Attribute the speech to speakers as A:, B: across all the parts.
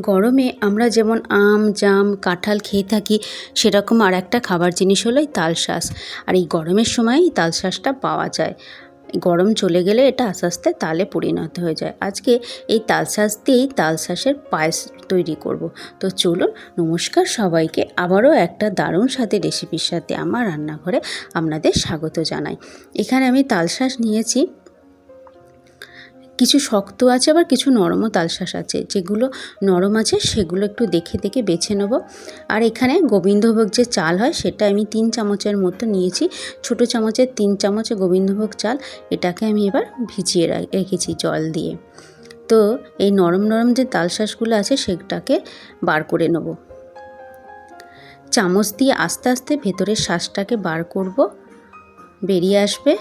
A: গরমে আমরা যেমন আম, জাম, কাঁঠাল খেয়ে থাকি, সেরকম আর একটা খাবার জিনিস হলো এই তালশাঁস আর এই গরমের সময় এই তালশাঁসটা পাওয়া যায়। গরম চলে গেলে এটা আস্তে আস্তে তালে পরিণত হয়ে যায়। আজকে এই তালশাঁস দিয়েই তালশাঁসের পায়েস তৈরি করব। তো চলুন, নমস্কার সবাইকে। আবারও একটা দারুণ সাথে রেসিপির সাথে আমার রান্নাঘরে আপনাদের স্বাগত জানাই। এখানে আমি তালশাঁস নিয়েছি কিছু শক্ত আছে, আবার কিছু নরমও তালশাঁস আছে। যেগুলো নরম আছে, সেগুলো একটু দেখে দেখে বেছে নেব। আর এখানে গোবিন্দভোগ যে চাল হয়, সেটা আমি তিন চামচের মতো নিয়েছি। ছোট চামচের তিন চামচে গোবিন্দভোগ চাল, এটাকে আমি এবার ভিজিয়ে রেখেছি জল দিয়ে। তো এই নরম নরম যে তালশাঁসগুলো আছে, সেটাকে বার করে নেব। চামচ দিয়ে আস্তে আস্তে ভেতরের শ্বাসটাকে বার করব। বেরিয়ে আসবে।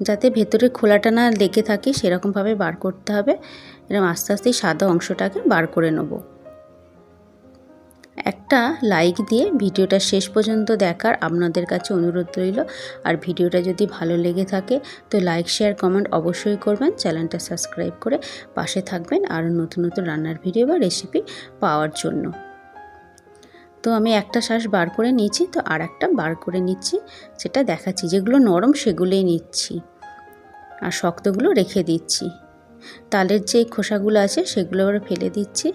A: যাতে ভেতরে খোলাটা না লেগে থাকে, সেরকমভাবে বার করতে হবে। এরকম আস্তে আস্তে সাদা অংশটাকে বার করে নেব। একটা লাইক দিয়ে ভিডিওটা শেষ পর্যন্ত দেখার আপনাদের কাছে অনুরোধ রইল। আর ভিডিওটা যদি ভালো লেগে থাকে, তো লাইক, শেয়ার, কমেন্ট অবশ্যই করবেন। চ্যানেলটা সাবস্ক্রাইব করে পাশে থাকবেন। আরও নতুন নতুন রান্নার ভিডিও বা রেসিপি পাওয়ার জন্য। তো আমি একটা শ্বাস বার করে নিয়েছি, তো আর একটা বার করে নিচ্ছি, সেটা দেখাচ্ছি। যেগুলো নরম, সেগুলোই নিচ্ছি। আর শক্তগুলো রেখে দিচ্ছি। তালের যে খোসাগুলো আছে, সেগুলো আবার ফেলে দিচ্ছি।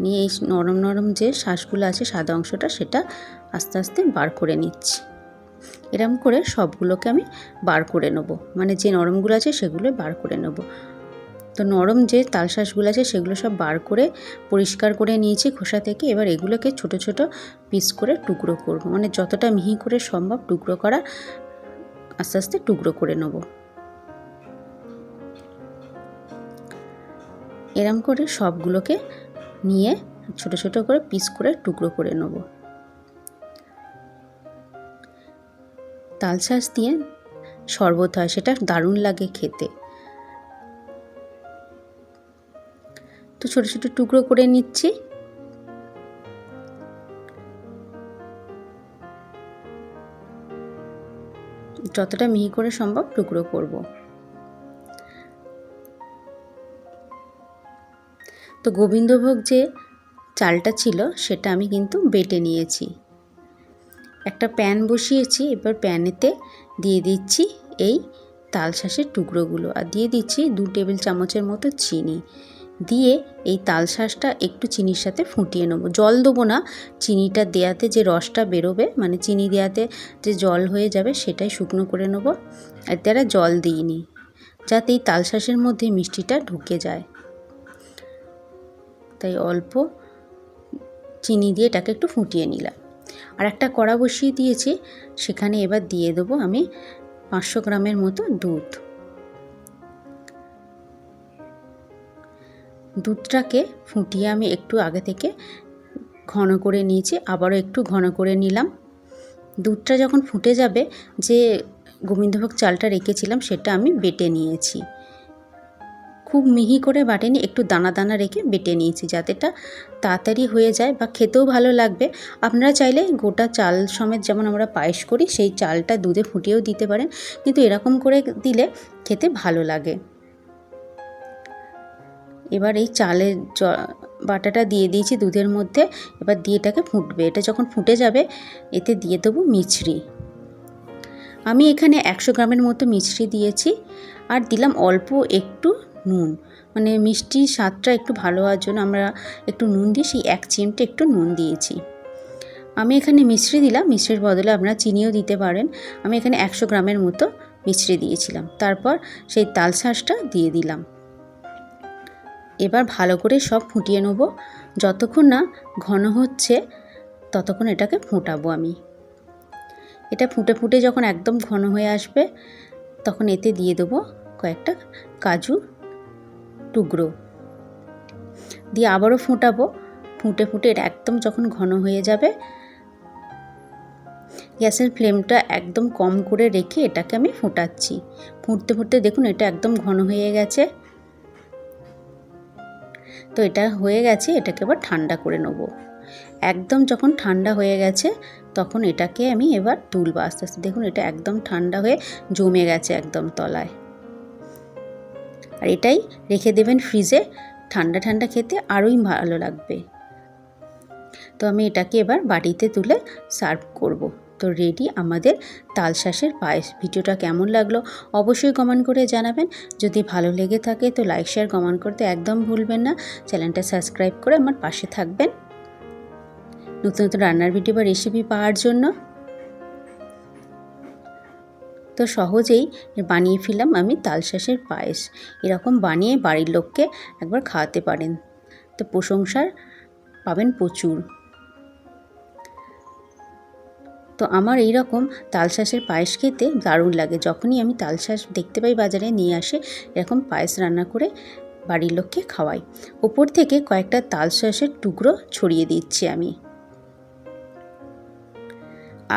A: নিয়ে এই নরম নরম যে শ্বাসগুলো আছে, সাদা অংশটা, সেটা আস্তে আস্তে বার করে নিচ্ছি। এরম করে সবগুলোকে আমি বার করে নেব। মানে যে নরমগুলো আছে সেগুলো বার করে নেব। তো নরম যে তালশ্বাসগুলো আছে সেগুলো সব বার করে পরিষ্কার করে নিয়েছি খোসা থেকে। এবার এগুলোকে ছোট ছোট পিস করে টুকরো করব। মানে যতটা মিহি করে সম্ভব টুকরো করা আস্তে আস্তে টুকরো করে নেব। এরম করে সবগুলোকে নিয়ে ছোট ছোট করে পিস করে টুকরো করে নেব। তালশাঁস দিয়ে শরবত হয়, সেটা দারুণ লাগে খেতে। ছোট ছোট টুকরো করে নিচ্ছি। যতটা মিহি করে সম্ভব টুকরো করব। তো গোবিন্দভোগ যে চালটা ছিল, সেটা আমি কিন্তু বেটে নিয়েছি। একটা প্যান বসিয়েছি, এবার প্যানেতে দিয়ে দিচ্ছি এই তালশাঁসের টুকরোগুলো। আর দিয়ে দিচ্ছি দু টেবিল চামচের মতো চিনি। দিয়ে এই তালশাঁসটা একটু চিনির সাথে ফুটিয়ে নেব। জল দেবো না, চিনিটা দেয়াতে যে রসটা বেরোবে মানে চিনি দেওয়াতে যে জল হয়ে যাবে সেটাই শুকনো করে নেব। আর তারা জল দিইনি, যাতে এই তালশাঁসের মধ্যে মিষ্টিটা ঢুকে যায়। তাই অল্প চিনি দিয়ে এটাকে একটু ফুটিয়ে নিলাম। আর একটা কড়া বসিয়ে দিয়েছি, সেখানে এবার দিয়ে দেবো আমি পাঁচশো গ্রামের মতো দুধ। দুধটাকে ফুটিয়ে আমি একটু আগে থেকে ঘন করে নিয়েছি, আবারও একটু ঘন করে নিলাম। দুধটা যখন ফুটে যাবে, যে গোবিন্দভোগ চালটা রেখেছিলাম সেটা আমি বেটে নিয়েছি। খুব মিহি করে বাটেনি, একটু দানা দানা রেখে বেটে নিয়েছি যাতেটা তাড়াতাড়ি হয়ে যায় বা খেতেও ভালো লাগবে। আপনারা চাইলে গোটা চাল সমেত যেমন আমরা পায়েস করি, সেই চালটা দুধে ফুটিয়েও দিতে পারেন, কিন্তু এরকম করে দিলে খেতে ভালো লাগে। এবার এই চালের জ, বাটাটা দিয়ে দিয়েছি দুধের মধ্যে, এবার দিয়ে এটাকে ফুটবে। এটা যখন ফুটে যাবে, এতে দিয়ে দেবো মিছরি। আমি এখানে একশো গ্রামের মতো মিছরি দিয়েছি, আর দিলাম অল্প একটু নুন। মানে মিষ্টি স্বাদটা একটু ভালো হওয়ার জন্য আমরা একটু নুন দিই সেই এক চিমটে একটু নুন দিয়েছি। আমি এখানে মিশ্রি দিলাম মিশ্রির বদলে আপনারা চিনিও দিতে পারেন। আমি এখানে একশো গ্রামের মতো মিশ্রি দিয়েছিলাম। তারপর সেই তাল শাঁসটা দিয়ে দিলাম। এবার ভালো করে সব ফুটিয়ে নেব। যতক্ষণ না ঘন হচ্ছে, ততক্ষণ এটাকে ফুটাবো আমি। এটা ফুটে ফুটে যখন একদম ঘন হয়ে আসবে, তখন এতে দিয়ে দেবো কয়েকটা কাজু টুকরো। দিয়ে আবারও ফুটাবো। ফুটে ফুটে এটা একদম যখন ঘন হয়ে যাবে, গ্যাসের ফ্লেমটা একদম কম করে রেখে এটাকে আমি ফুটাচ্ছি। ফুটতে ফুটতে দেখুন এটা একদম ঘন হয়ে গেছে। তো এটা হয়ে গেছে, এটাকে এবার ঠান্ডা করে নেব। একদম যখন ঠান্ডা হয়ে গেছে, তখন এটাকে আমি এবার তুলবো আস্তে আস্তে। দেখুন, এটা একদম ঠান্ডা হয়ে জমে গেছে একদম তলায়। আর এটাই রেখে দেবেন ফ্রিজে, ঠান্ডা ঠান্ডা খেতে আরোই ভালো লাগবে। তো আমি এটাকে এবার বাটিতে তুলে সার্ভ করব। তো রেডি আমাদের তালশাঁসের পায়েস। ভিডিওটা কেমন লাগল অবশ্যই কমেন্ট করে জানাবেন। যদি ভালো লেগে থাকে তো লাইক শেয়ার কমেন্ট করতে একদম ভুলবেন না। চ্যানেলটা সাবস্ক্রাইব করে আমার পাশে থাকবেন। নতুন নতুন রান্নার ভিডিও বা রেসিপি পাওয়ার জন্য। তো সহজেই বানিয়ে ফেলাম আমি তালশাঁসের পায়েস। এরকম বানিয়ে বাড়ির লোককে একবার খাওয়াতে পারেন। তো প্রশংসার পাবেন প্রচুর। তো আমার এই রকম তালশাঁসের পায়েস খেতে দারুণ লাগে। যখনই আমি তালশাঁস দেখতে পাই বাজারে নিয়ে আসে, এরকম পায়েস রান্না করে বাড়ির লোককে খাওয়াই। ওপর থেকে কয়েকটা তালশাঁসের টুকরো ছড়িয়ে দিচ্ছি আমি।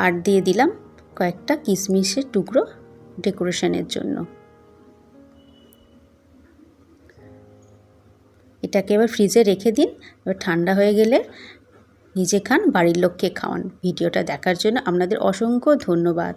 A: আর দিয়ে দিলাম কয়েকটা কিশমিশের টুকরো ডেকোরেশনের জন্য। এটাকে এবার ফ্রিজে রেখে দিন। এবার ঠান্ডা হয়ে গেলে নিজে খান বাড়ির লোককে খাওয়ান। ভিডিওটা দেখার জন্য আপনাদের অসংখ্য ধন্যবাদ।